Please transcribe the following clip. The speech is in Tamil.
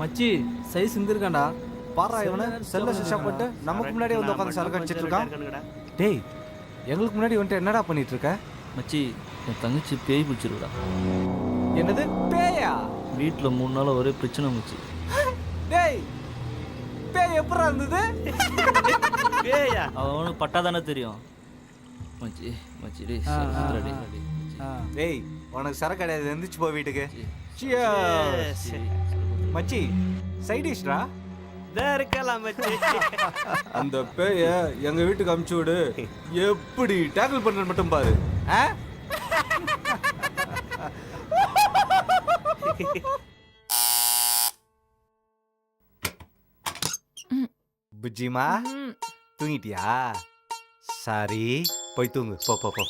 மச்சி சைஸ் இருந்திருக்காண்டா பாரா இவனை செல்ல சிஷா போட்டு நமக்கு முன்னாடி வந்து உட்காந்து சரக்கு அடிச்சிட்டு இருக்கான். டேய் எங்களுக்கு முன்னாடி வந்துட்டு என்னடா பண்ணிட்டு இருக்க மச்சி என் தங்கச்சி பேய் பிடிச்சிருக்கா என்னது பேயா? வீட்டில் மூணு நாள் ஒரே பிரச்சனை மச்சி. டேய் பேய் எப்படா இருந்தது? பேயா? அவனுக்கு பட்டா தானே தெரியும். மச்சி மச்சி டேய் டேய், உனக்கு சரக்கு கிடையாது எந்திரிச்சு போ வீட்டுக்கு. Cheers. மச்சி, மச்சி சைட் டிஷ்ரா இதா இருக்கலாம் மச்சி. அந்த பேய எங்க வீட்டுக்கு அமுச்சு விடு. எப்படி டேக்கிள் பண்ற மட்டும் பாரு. ஆ? புஜ்ஜிமா தூங்கிட்டியா? சாரி போய் தூங்கு. போ போ போ.